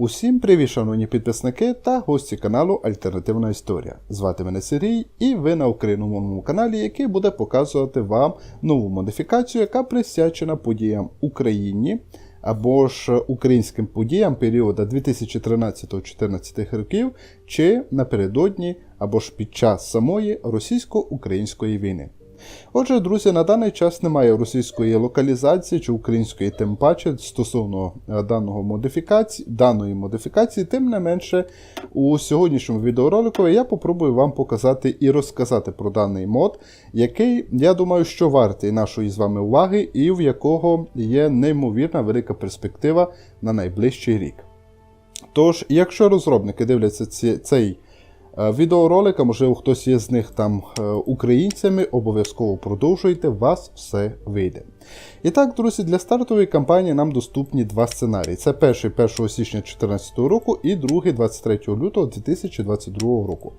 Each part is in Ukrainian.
Усім привіт, шановні підписники та гості каналу Альтернативна Історія. Звати мене Сергій, і ви на україномовному каналі, який буде показувати вам нову модифікацію, яка присвячена подіям Україні або ж українським подіям періоду 2013-2014 років, чи напередодні або ж під час самої російсько-української війни. Отже, друзі, на даний час немає російської локалізації чи української тим паче стосовно е, даного модифікації, даної модифікації, тим не менше, у сьогоднішньому відеоролику я попробую вам показати і розказати про даний мод, який, я думаю, що вартий нашої з вами уваги, і в якого є неймовірна велика перспектива на найближчий рік. Тож, якщо розробники дивляться ці, цей Відеоролика, можливо, хтось є з них там е, українцями, обов'язково продовжуйте, вас все вийде. І так, друзі, для стартової кампанії нам доступні два сценарії. Це перший 1 січня 2014 року і другий 23 лютого 2022 року.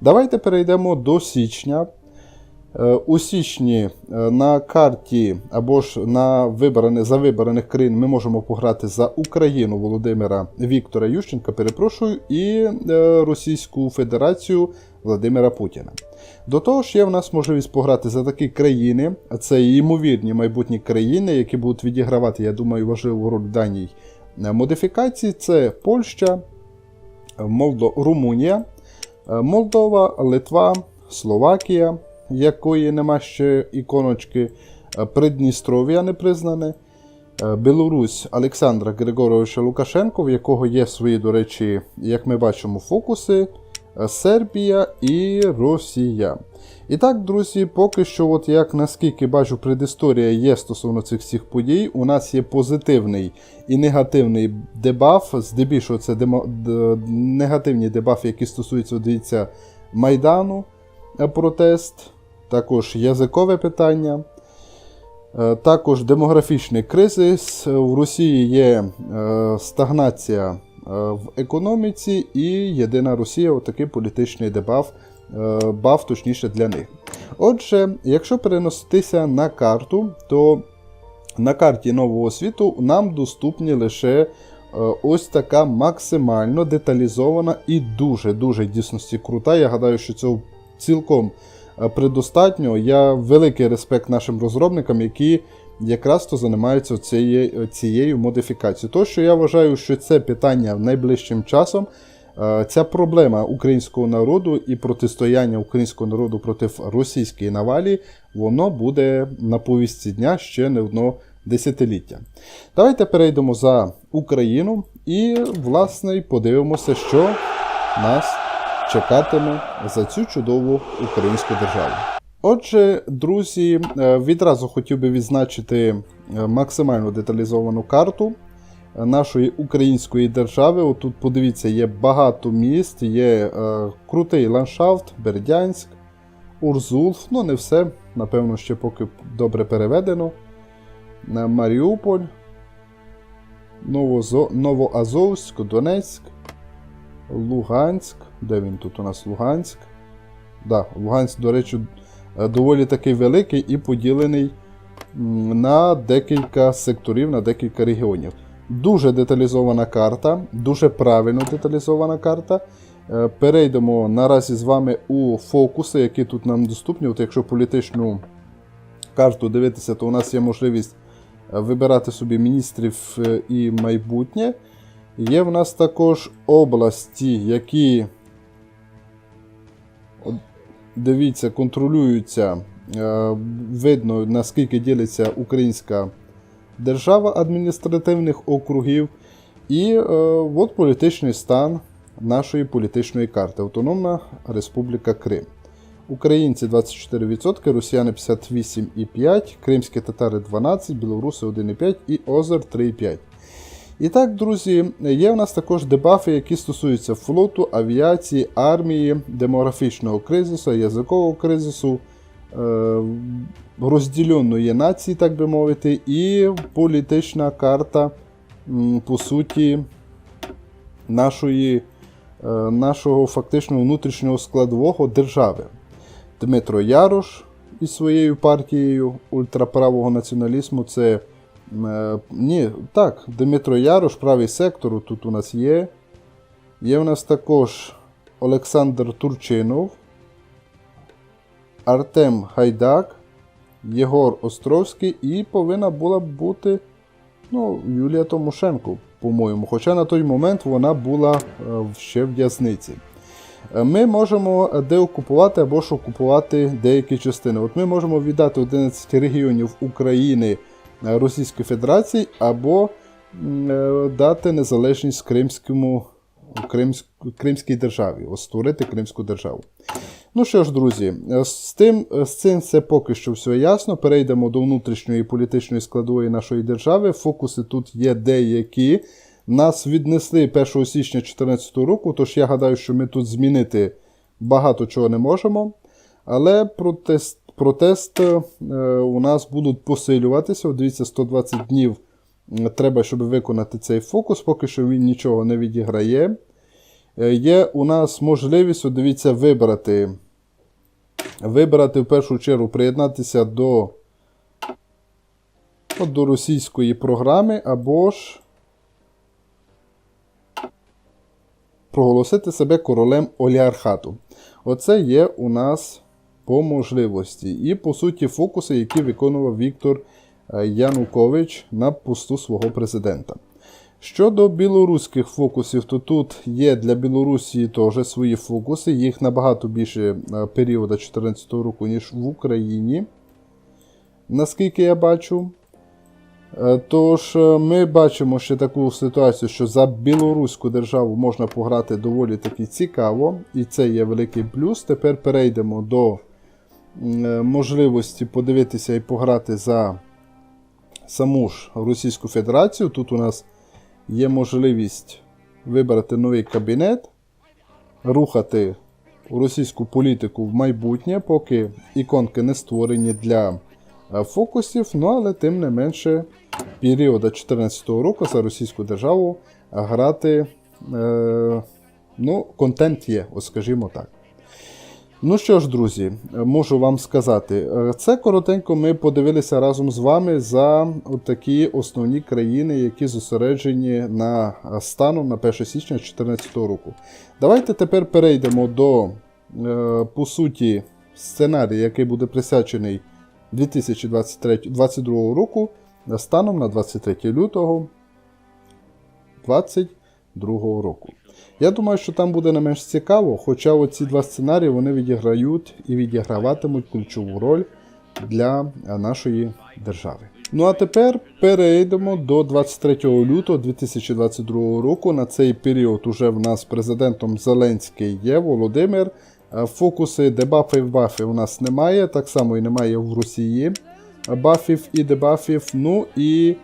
Давайте перейдемо до січня. Е, у січні е, на карті або ж на вибраних, за вибраних країн ми можемо пограти за Україну Володимира Віктора Ющенка, перепрошую, і е, Російську Федерацію Владимира Путіна. До того ж, є в нас можливість пограти за такі країни, це ймовірні майбутні країни, які будуть відігравати, я думаю, важливу роль в даній модифікації. Це Польща, Молдо... Румунія, Молдова, Литва, Словакія якої нема ще іконочки, е, Придністров'я не признане, е, Білорусь Олександра Григоровича Лукашенко, в якого є свої, до речі, як ми бачимо, фокуси, е, Сербія і Росія. І так, друзі, поки що, от як наскільки бачу, предісторія є стосовно цих всіх подій, у нас є позитивний і негативний дебаф. Здебільшого це демо, негативні дебафи, які стосуються, дивіться, Майдану, протест також язикове питання, е, також демографічний кризис. В Росії є е, стагнація е, в економіці і єдина Росія отакий політичний дебаф, баф, точніше для них. Отже, якщо переноситися на карту, то на карті нового світу нам доступні лише ось така максимально деталізована і дуже-дуже дійсності крута. Я гадаю, що це цілком предостатньо. Я великий респект нашим розробникам, які якраз то займаються цією, цією модифікацією. То, що я вважаю, що це питання найближчим часом. Е, ця проблема українського народу і протистояння українського народу проти російської навалі, воно буде на повісті дня ще не одно десятиліття. Давайте перейдемо за Україну і, власне, подивимося, що нас чекатиме за цю чудову українську державу. Отже, друзі, е, відразу хотів би відзначити е, максимально деталізовану карту е, нашої української держави. Отут, подивіться, є багато міст, є крутий ландшафт, Бердянськ, Урзулф, ну не все, напевно, ще поки добре переведено. Маріуполь. Новоазовськ, Донецьк, Луганськ. Де він тут у нас Луганськ? Да, Луганськ, до речі, е, доволі такий великий і поділений на декілька секторів, на декілька регіонів. Дуже деталізована карта, дуже правильно деталізована карта. Е, перейдемо наразі з вами у фокуси, які тут нам доступні. От Якщо політичну карту дивитися, то у нас є можливість е, вибирати собі міністрів і майбутнє. Є в нас також області, які Дивіться, контролюються, е, видно, наскільки ділиться українська держава адміністративних округів. І е, от політичний стан нашої політичної карти. Автономна Республіка Крим. Українці 24%, росіяни 58,5%, кримські татари 12%, білоруси 1,5% і Озер 3,5%. І так, друзі, є в нас також дебафи, які стосуються флоту, авіації, армії, демографічного кризису, язикового кризису, е, розділеної нації, так би мовити, і політична карта, по суті, нашої, е, нашого фактично внутрішнього складового держави. Дмитро Ярош із своєю партією ультраправого націоналізму це ні, так, Дмитро Ярош, правий сектор, тут у нас є. Є у нас також Олександр Турчинов, Артем Гайдак, Єгор Островський і повинна була бути ну, Юлія Томошенко, по-моєму. Хоча на той момент вона була е, ще в в'язниці. Е, Ми можемо деокупувати або ж окупувати деякі частини. От ми можемо віддати 11 регіонів України е, Російської Федерації або е, дати незалежність Кримському, Кримсь, Кримській державі, створити Кримську державу. Ну що ж, друзі, е, з тим, е, з цим все поки що все ясно. Перейдемо до внутрішньої політичної складової нашої держави. Фокуси тут є деякі. Нас віднесли 1 січня 2014 року, тож я гадаю, що ми тут змінити багато чого не можемо. Але протест, протест е, у нас будуть посилюватися. Дивіться, 120 днів треба, щоб виконати цей фокус, поки що він нічого не відіграє. Е, Є у нас можливість, дивіться, вибрати. Вибрати в першу чергу приєднатися до, от, до російської програми, або ж проголосити себе королем оліархату. Оце є у нас по можливості. І, по суті, фокуси, які виконував Віктор е, Янукович на посту свого президента. Щодо білоруських фокусів, то тут є для Білорусі теж свої фокуси. Їх набагато більше е, періоду 2014 року, ніж в Україні. Наскільки я бачу. Е, Тож ми бачимо ще таку ситуацію, що за білоруську державу можна пограти доволі таки цікаво, і це є великий плюс. Тепер перейдемо до можливості подивитися і пограти за саму ж Російську Федерацію. Тут у нас є можливість вибрати новий кабінет, рухати російську політику в майбутнє, поки іконки не створені для е, фокусів, ну але тим не менше періоду 2014 року за російську державу грати. Е, ну, контент є, ось скажімо так. Ну що ж, друзі, можу вам сказати, е, це коротенько ми подивилися разом з вами за такі основні країни, які зосереджені на е, станом на 1 січня 2014 року. Давайте тепер перейдемо до, е, по суті, сценарію, який буде присвячений 2022 року станом на 23 лютого 2022 року. Я думаю, що там буде не менш цікаво, хоча оці два сценарії вони відіграють і відіграватимуть ключову роль для е, нашої держави. Ну а тепер перейдемо до 23 лютого 2022 року. На цей період уже в нас президентом Зеленський є Володимир. Е, Фокуси, дебафи, бафи у нас немає, так само і немає в Росії бафів і дебафів. Ну і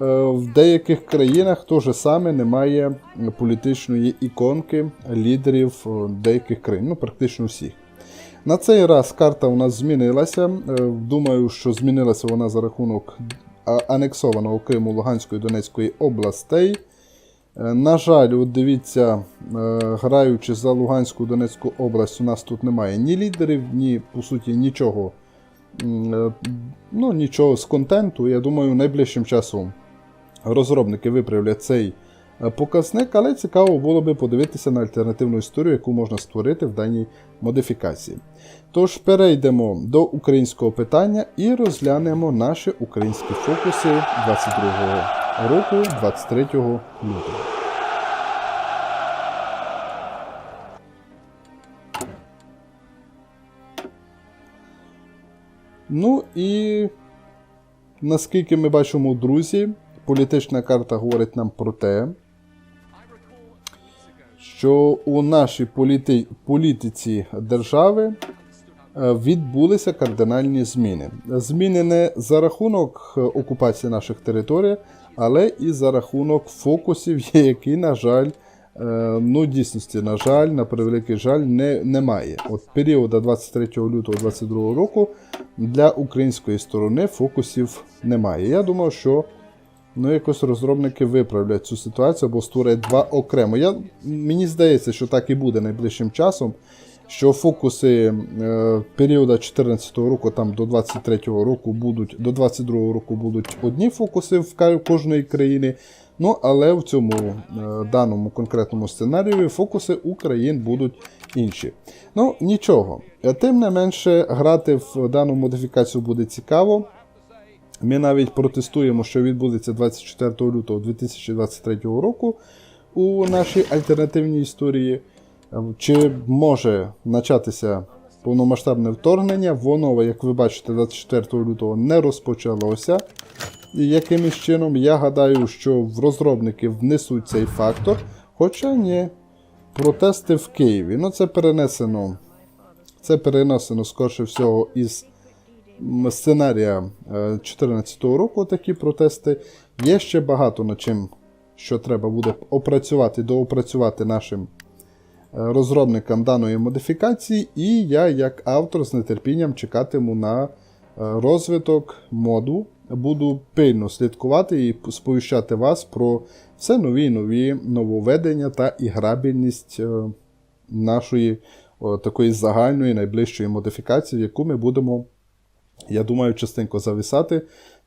в деяких країнах теж саме немає політичної іконки лідерів е, деяких країн, ну практично всіх. На цей раз карта у нас змінилася. Е, Думаю, що змінилася вона за рахунок анексованого Криму Луганської Донецької областей. Е, На жаль, от дивіться, е, граючи за Луганську Донецьку область, у нас тут немає ні лідерів, ні по суті нічого. е, Ну, нічого з контенту. Я думаю, найближчим часом розробники виправлять цей е, показник, але цікаво було би подивитися на альтернативну історію, яку можна створити в даній модифікації. Тож перейдемо до українського питання і розглянемо наші українські фокуси 22 року, 23 лютого. Ну і наскільки ми бачимо, друзі, політична карта говорить нам про те, що у нашій політи... політиці держави е, відбулися кардинальні зміни. Зміни не за рахунок е, окупації наших територій, але і за рахунок фокусів, які, на жаль, е, ну, дійсності, на жаль, на превеликий жаль, не, немає. От періоду 23 лютого 2022 року для української сторони фокусів немає. Я думаю, що ну, якось розробники виправлять цю ситуацію або створять два окремо. Я, мені здається, що так і буде найближчим часом. що фокуси е, періоду 2014 року там до 23 року будуть до 22 року будуть одні фокуси в кожної країни. Ну, але в цьому е, даному конкретному сценарії фокуси Україн будуть інші. Ну, нічого. Тим не менше, грати в дану модифікацію буде цікаво. Ми навіть протестуємо, що відбудеться 24 лютого 2023 року у нашій альтернативній історії. Е, Чи може початися повномасштабне вторгнення? Воно, як ви бачите, 24 лютого не розпочалося. І якимось чином, я гадаю, що в розробники внесуть цей фактор. Хоча ні, протести в Києві. Ну, це перенесено. Це перенесено, скорше всього, із сценарія 2014 року такі протести. Є ще багато над чим, що треба буде опрацювати, доопрацювати нашим е, розробникам даної модифікації, і я, як автор, з нетерпінням чекатиму на е, розвиток моду. Буду пильно слідкувати і сповіщати вас про все нові і нові нововведення та іграбельність е, нашої такої загальної найближчої модифікації, в яку ми будемо, я думаю, частенько зависати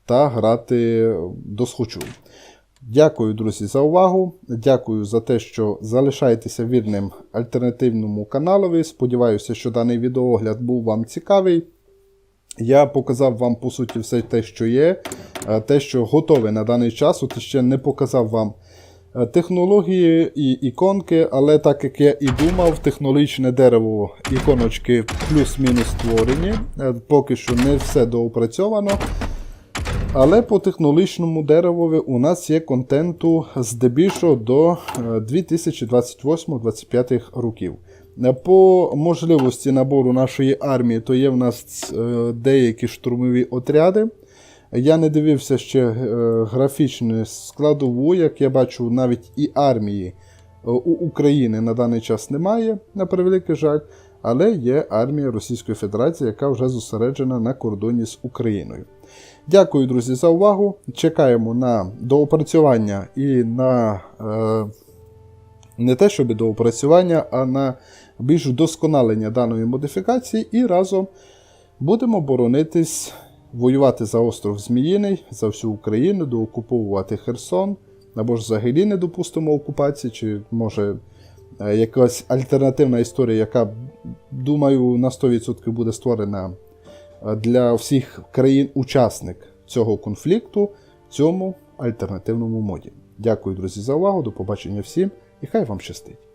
та грати до схочу. Дякую, друзі, за увагу. Дякую за те, що залишаєтеся вірним альтернативному каналові. Сподіваюся, що даний відеоогляд був вам цікавий. Я показав вам, по суті, все те, що є, е, те, що готове на даний час. От ще не показав вам технології і іконки, але так як я і думав, технологічне дерево іконочки плюс-мінус створені. Е, Поки що не все доопрацьовано. Але по технологічному деревові у нас є контенту здебільшого до е, 2028-2025 років. Е, По можливості набору нашої армії, то є в нас е, деякі штурмові отряди. Я не дивився ще е, графічну складову, як я бачу, навіть і армії е, у України на даний час немає, на превеликий жаль, але є армія Російської Федерації, яка вже зосереджена на кордоні з Україною. Дякую, друзі, за увагу. Чекаємо на доопрацювання і на е, не те, щоб доопрацювання, а на більш вдосконалення даної модифікації, і разом будемо боронитись, воювати за остров Зміїний, за всю Україну, доокуповувати Херсон, або ж взагалі не допустимо окупації, чи може е, якась альтернативна історія, яка, думаю, на 100% буде створена е, для всіх країн-учасник цього конфлікту в цьому альтернативному моді. Дякую, друзі, за увагу. До побачення всім і хай вам щастить!